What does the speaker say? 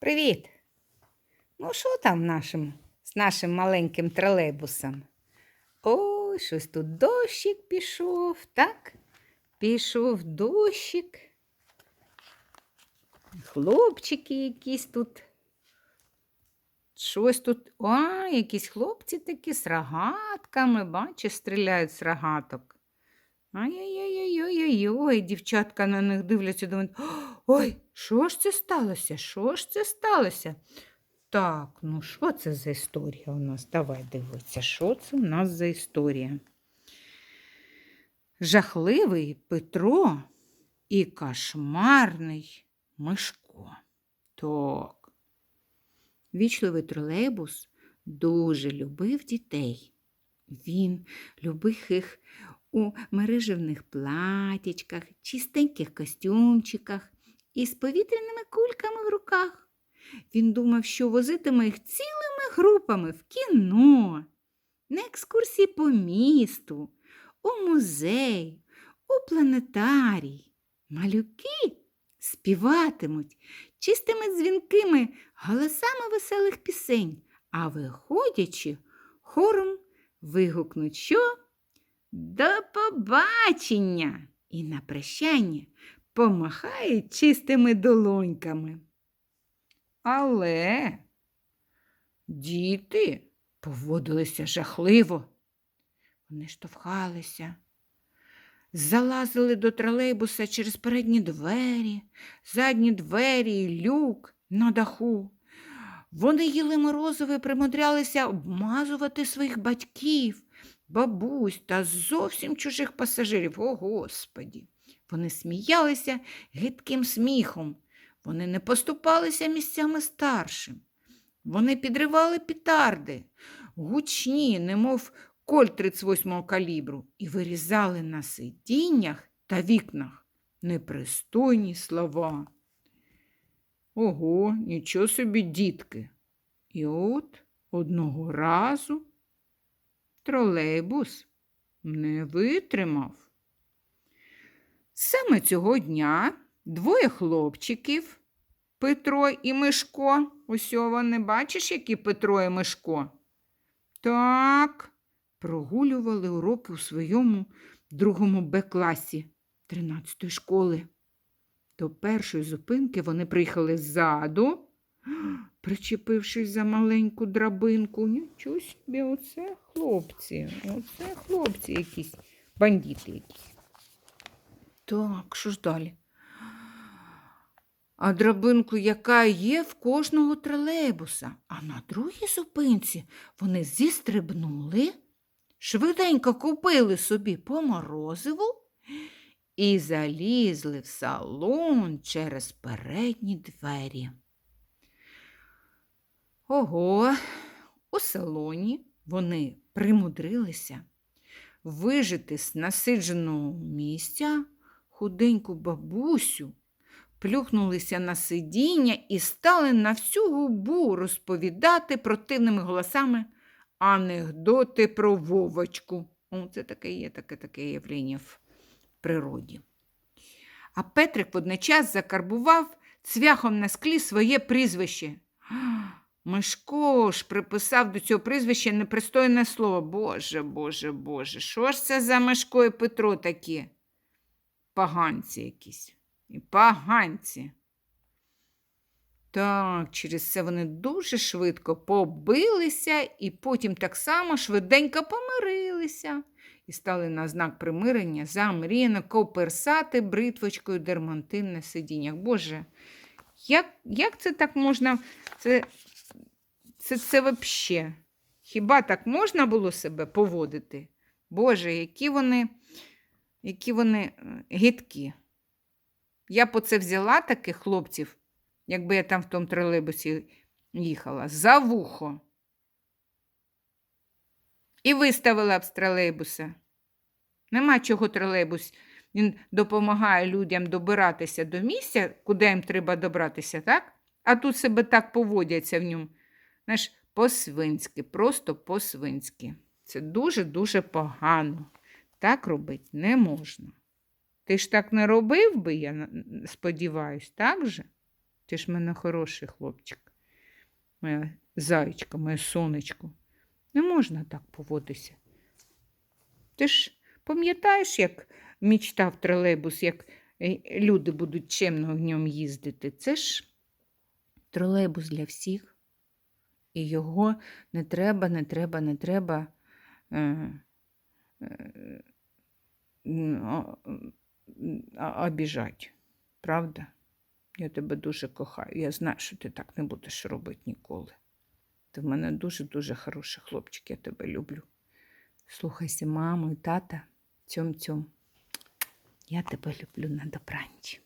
Привіт! Ну, що там нашим, з нашим маленьким тролейбусом? Ой, щось тут дощик пішов, так? Пішов дощик. Хлопчики якісь тут. Щось тут. А, якісь хлопці такі з рогатками, бачиш, стріляють з рогаток. Ай-яй-яй-яй-яй-яй, дівчатка на них дивляться, думають, ой, що ж це сталося? Що ж це сталося? Так, ну що це за історія у нас? Давай дивитися, що це у нас за історія? Жахливий Петро і кошмарний Мишко. Так. Вічливий тролейбус дуже любив дітей. Він любив їх у мережевних платічках, чистеньких костюмчиках і з повітряними кульками в руках. Він думав, що возитиме їх цілими групами в кіно, на екскурсії по місту, у музей, у планетарій. Малюки співатимуть чистими дзвінкими голосами веселих пісень, а виходячи, хором вигукнуть, що до побачення і на прощання помахають чистими долоньками. Але діти поводилися жахливо. Вони штовхалися, залазили до тролейбуса через передні двері, задні двері люк на даху. Вони їли морозиво і примудрялися обмазувати своїх батьків, бабусь та зовсім чужих пасажирів. О, Господі! Вони сміялися гидким сміхом. Вони не поступалися місцями старшим. Вони підривали пітарди, гучні, немов коль 38-го калібру, і вирізали на сидіннях та вікнах непристойні слова. Ого, нічого собі, дітки. І от одного разу тролейбус не витримав. Саме цього дня двоє хлопчиків, Петро і Мишко. Ось вони, бачиш, які Петро і Мишко? Так, прогулювали уроки у своєму другому Б-класі 13-ї школи. До першої зупинки вони приїхали ззаду, причепившись за маленьку драбинку. Нічого собі, оце хлопці, оце хлопці якісь, бандити якісь. Так, що ж далі? А драбинку, яка є в кожного тролейбуса. А на другій зупинці вони зістрибнули, швиденько купили собі по морозиву і залізли в салон через передні двері. Ого, у салоні вони примудрилися вижити з насидженого місця худеньку бабусю, плюхнулися на сидіння і стали на всю губу розповідати противними голосами анекдоти про Вовочку. О, це таке є, таке таке явлення в природі. А Петрик водночас закарбував цвяхом на склі своє прізвище. Мишко ж приписав до цього прізвища непристойне слово. Боже, Боже, Боже, що ж це за Мишко і Петро такі? Поганці якісь. І поганці. Так, через це вони дуже швидко побилися і потім так само швиденько помирилися і стали на знак примирення замріяно коперсати бритвочкою дермантин на сидіннях. Боже, як як це так можна? Це це, це взагалі. Хіба так можна було себе поводити? Боже, які вони, які вони гидкі. Я б оце взяла таких хлопців, якби я там в тому тролейбусі їхала, за вухо. І виставила б з тролейбуса. Нема чого тролейбус. Він допомагає людям добиратися до місця, куди їм треба добратися, так? А тут себе так поводяться в ньому. Знаєш, по-свинськи, просто по-свинськи. Це дуже-дуже погано. Так робити не можна. Ти ж так не робив би, я сподіваюсь, так же? Ти ж мене хороший хлопчик. Моя зайчка, моє сонечко. Не можна так поводитися. Ти ж пам'ятаєш, як мічтав тролейбус, як е, люди будуть чемно в ньому їздити? Це ж тролейбус для всіх. І його не треба, не треба, не треба е, обіжать. Правда? Я тебе дуже кохаю. Я знаю, що ти так не будеш робити ніколи. Ти в мене дуже-дуже хороший хлопчик, я тебе люблю. Слухайся маму і тата. Цьом-цьом. Я тебе люблю на добранч.